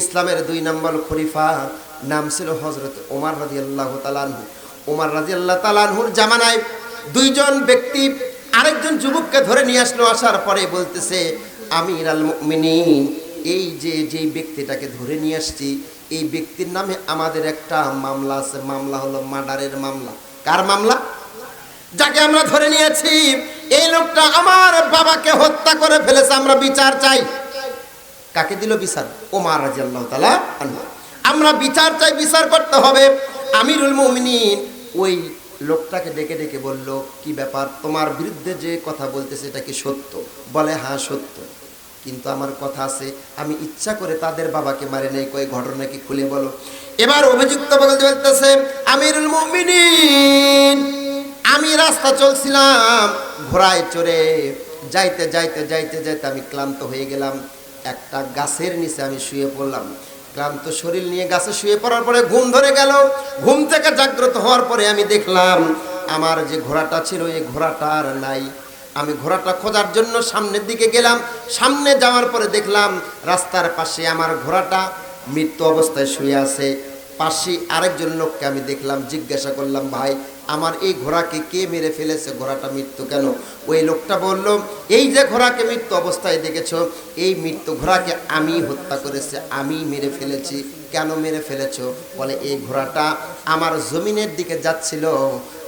ইসলামের দুই নম্বর খলিফা নাম ছিল হজরত ওমার রাজি আল্লাহ তালানহু ওমার রাজি আল্লাহ তালানহুর জামানায় দুইজন ব্যক্তি আরেকজন যুবককে ধরে নিয়ে আসলো, আসার পরে বলতেছে আমির আল মুমিনিন, এই যে, যেই ব্যক্তিটাকে ধরে নিয়ে আসছি, এই ব্যক্তির নামে আমাদের একটা মামলা আছে, মামলা হলো মার্ডারের মামলা। কার মামলা? যাকে আমরা ধরে নিয়েছি, এই লোকটা আমার বাবাকে হত্যা করে ফেলেছে, আমরা বিচার চাই। কাকে দিল বিচার? ও ওমার রাজিয়াল্লাহ তালা আমরা বিচার চাই, বিচার করতে হবে। আমিরুল মুমিনিন ওই লোকটাকে ডেকে ডেকে বলল, কি ব্যাপার? তোমার বিরুদ্ধে যে কথা বলতেছে এটা কি সত্য? বলে হ্যাঁ সত্য। কিন্তু আমার কথা আছে, আমি ইচ্ছা করে তাদের বাবাকে মারে নেই, কয়ে ঘটনা কি খুলে বলো। এবার অভিযুক্ত বলতে বলতেছে, আমিরুল মুমিনিন, আমি রাস্তা চলছিলাম ঘোড়ায় চড়ে। যাইতে যাইতে যাইতে যাইতে আমি ক্লান্ত হয়ে গেলাম। একটা গাছের নিচে আমি শুয়ে পড়লাম। ক্লান্ত শরীর নিয়ে গাছে শুয়ে পড়ার পরে ঘুম ধরে গেল। ঘুম থেকে জাগ্রত হওয়ার পরে আমি দেখলাম, আমার যে ঘোড়াটা ছিল এই ঘোড়াটা আর নাই। আমি ঘোড়াটা খোঁজার জন্য সামনের দিকে গেলাম। সামনে যাওয়ার পরে দেখলাম, রাস্তার পাশে আমার ঘোড়াটা মৃত্যু অবস্থায় শুয়ে আছে। পাশে আরেকজন লোককে আমি দেখলাম, জিজ্ঞাসা করলাম, ভাই আমার এই ঘোড়াকে কে মেরে ফেলেছে? ঘোড়াটা মৃত্যু কেন? ওই লোকটা বলল, এই যে ঘোড়াকে মৃত্যু অবস্থায় দেখেছ, এই মৃত্যু ঘোড়াকে আমি হত্যা করেছে আমি মেরে ফেলেছি। কেন মেরে ফেলেছো? বলে, এই ঘোড়াটা আমার জমিনের দিকে যাচ্ছিল,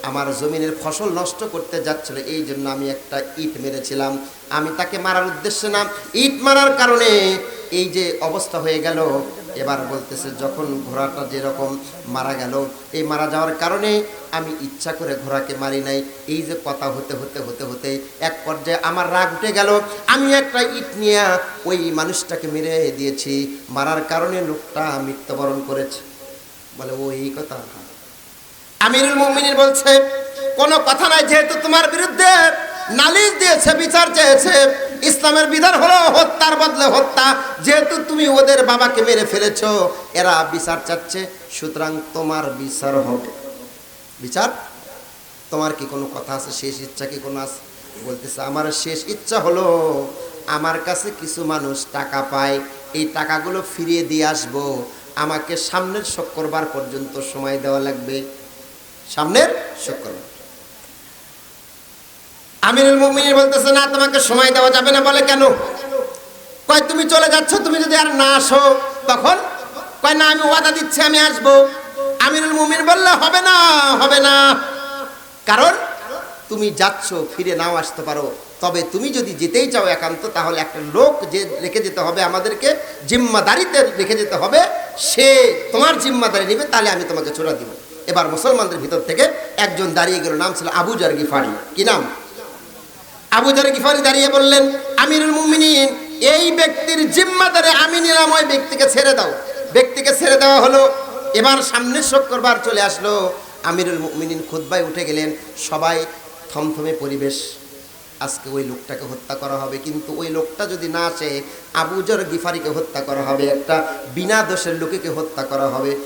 আমার জমিনের ফসল নষ্ট করতে যাচ্ছিল, এই জন্য আমি একটা ইট মেরেছিলাম। আমি তাকে মারার উদ্দেশ্যে না, ইট মারার কারণে এই যে অবস্থা হয়ে গেল এবার বলতেছে, যখন ঘোড়াটা যেরকম মারা গেল, এই মারা যাওয়ার কারণে আমি ইচ্ছা করে ঘোড়াকে মারি নাই। এই যে কথা হতে হতে হতে হতে এক পর্যায়ে আমার রাগ উঠে গেল। আমি একটা ইট নিয়ে ওই মানুষটাকে মেরে দিয়েছি। মারার কারণে লোকটা মৃত্যুবরণ করেছে। বলে, ও, এই কথা আমিরুল মুমিনিন বলছে, কোনো কথা নাই, যেহেতু তোমার বিরুদ্ধে নালিশ দিয়েছে, বিচার চেয়েছে ইসলামের বিধান হলো হত্যার বদলে হত্যা। যেহেতু তুমি ওদের বাবাকে মেরে ফেলেছ, এরা বিচার চাচ্ছে, সুতরাং তোমার বিচার হবে। বিচার? তোমার কি কোনো কথা আছে? শেষ ইচ্ছা কি কোনো আছে? বলতেছে, আমার শেষ ইচ্ছা হলো আমার কাছে কিছু মানুষ টাকা পায়, এই টাকাগুলো ফিরিয়ে দিয়ে আসব। আমাকে সামনের শুক্রবার পর্যন্ত সময় দেওয়া লাগবে। সামনের শুক্রবার। আমিরুল মুমিনিন বলতেছে, না, তোমাকে সময় দেওয়া যাবে না। বলে, কেন? কয়, তুমি চলে যাচ্ছ, তুমি যদি আর না আসো তখন? কয়, না, আমি ওয়াদা দিচ্ছি, আমি আসব। আমিরুল মুমিন বললে, হবে না হবে না। কারণ তুমি যাচ্ছ, ফিরে নাও আসতে পারো। তবে তুমি যদি যেতেই চাও একান্ত, তাহলে একটা লোক যে রেখে যেতে হবে আমাদেরকে, জিম্মাদারিতে রেখে যেতে হবে, সে তোমার জিম্মাদারি নেবে, তাহলে আমি তোমাকে ছোড়া দিব। এবার মুসলমানদের ভিতর থেকে একজন দাঁড়িয়ে গেল, নাম ছিল আবু জার গিফারি কি নাম? আবু জার গিফারি দাঁড়িয়ে বললেন, আমিরুল মুমিনিন, এই ব্যক্তির জিম্মাদারে আমি নিলাম ওই ব্যক্তিকে ছেড়ে দাও। ব্যক্তিকে ছেড়ে দেওয়া হলো। এবার সামনের শুক্রবার চলে আসলো। আমিরুল মুমিনিন খুদ্বায় উঠে গেলেন। সবাই থমথমে পরিবেশ। আজকে ওই লোকটাকে হত্যা করা হবে। কিন্তু ওই লোকটা যদি না আসে আবুজর গিফারিকে হত্যা করা হবে। একটা বিনা দোষের লোকেকে হত্যা করা হবে।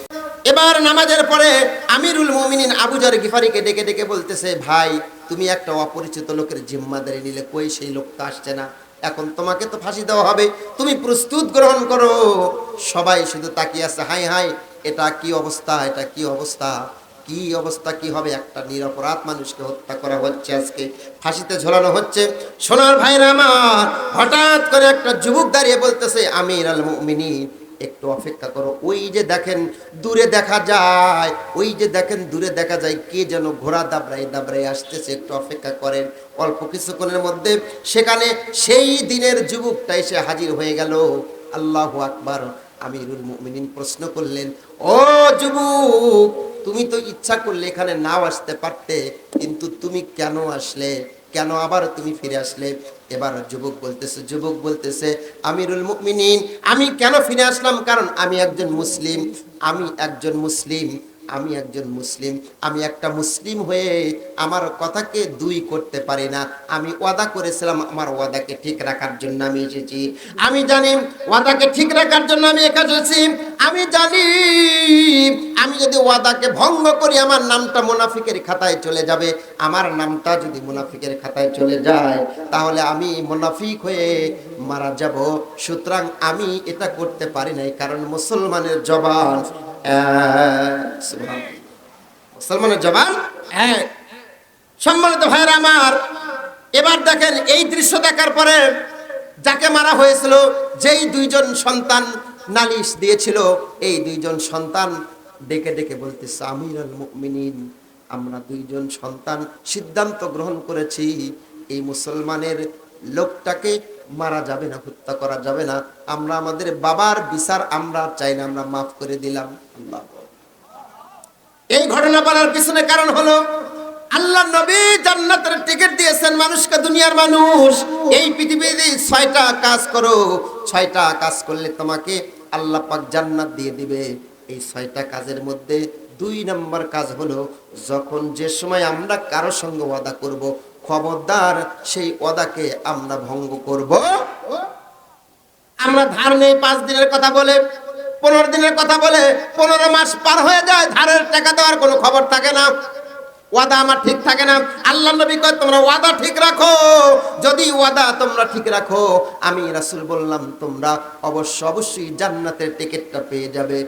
এবার নামাজের পরে আমিরুল মুমিনিন আবুজর গিফারিকে ডেকে ডেকে বলতেছে, ভাই, তুমি একটা অপরিচিত লোকের জিম্মাদারি নিলে কই সেই লোকটা আসছে না? এখন তোমাকে তো ফাঁসি দেওয়া হবে। তুমি প্রস্তুত গ্রহণ করো। সবাই শুধু তাকিয়ে আছে, হাই হাই, এটা কি অবস্থা? এটা কি অবস্থা? কি অবস্থা? কি হবে? একটা নিরপরাধ মানুষকে হত্যা করা হচ্ছে আজকে। ফাঁসিতে ঝোলানো হচ্ছে। সোনার ভাইরা আমার হঠাৎ করে একটা যুবক দাঁড়িয়ে বলতেছে, আমির আল মুমিনিন একটু অপেক্ষা করো। ওই যে দেখেন, দূরে দেখা যায়, ওই যে দেখেন, দূরে দেখা যায়, কে যেন ঘোড়া দাবড়াই দাবড়াই আসতেছে, একটু অপেক্ষা করেন। অল্প কিছুক্ষণের মধ্যে সেখানে সেই দিনের যুবকটা এসে হাজির হয়ে গেল। আল্লাহ আকবার, আমিরুল মুমিনিন প্রশ্ন করলেন, ও যুবক, তুমি তো ইচ্ছা করলে এখানে নাও আসতে পারতে, কিন্তু তুমি কেন আসলে? কেন আবার তুমি ফিরে আসলে? এবার যুবক বলতেছে যুবক বলতেছে, আমিরুল মুমিনিন, আমি কেন ফিরে আসলাম? কারণ আমি একজন মুসলিম, আমি একজন মুসলিম। আমি একজন মুসলিম, আমি একটা মুসলিম হয়ে আমার কথাকে দুই করতে পারি না। আমি ওয়াদা করেছিলাম আমার ওয়াদাকে ঠিক রাখার জন্য আমি এসেছি। আমি জানি ওয়াদাকে ঠিক রাখার জন্য আমি এসেছি আমি জানি, আমি যদি ওয়াদাকে ভঙ্গ করি, আমার নামটা মুনাফিকের খাতায় চলে যাবে। আমার নামটা যদি মুনাফিকের খাতায় চলে যায়, তাহলে আমি মুনাফিক হয়ে মারা যাব। সুতরাং আমি এটা করতে পারি নাই, কারণ মুসলমানের জবান। মুসলমানের জবান? এক সম্মানিত ভাইয়ের আমার এবার দেখেন এই দৃশ্য দেখার পরে যাকে মারা হয়েছিল যেই দুইজন সন্তান নালিশ দিয়েছিল এই দুইজন সন্তান ডেকে ডেকে বলতেছে আমিরুল মুমিনিন আমরা দুইজন সন্তান সিদ্ধান্ত গ্রহণ করেছি এই মুসলমানের লোকটাকে মারা যাবে না হত্যা করা যাবে না আমরা আমাদের বাবার বিচার আমরা চাই না আমরা মাফ করে দিলাম। এই ঘটনা বলার পিছনে কারণ হলো, আল্লাহ নবী জান্নাতের টিকিট দিয়েছেন মানুষকে, দুনিয়ার মানুষ। এই পৃথিবীতে ছয়টা কাজ করো, ছয়টা কাজ করলে তোমাকে আল্লাহ পাক জান্নাত দিয়ে দিবে। এই ছয়টা কাজের মধ্যে দুই নম্বর কাজ হলো, যখন যে সময় আমরা কারও সঙ্গে ওয়াদা করব, খবরদার সেই ওয়াদাকে আমরা ভঙ্গ করব। আমরা ধার নেই পাঁচ দিনের কথা বলে পনেরো দিনের কথা বলে পনেরো মাস পার হয়ে যায়, ধারের টাকা দেওয়ার কোনো খবর থাকে না। ওয়াদা আমার ঠিক থাকে না। আল্লাহ নবী কয়, তোমরা ওয়াদা ঠিক রাখো। যদি ওয়াদা তোমরা ঠিক রাখো, আমি রাসুল বললাম, তোমরা অবশ্য অবশ্যই জান্নাতের টিকিটটা পেয়ে যাবে।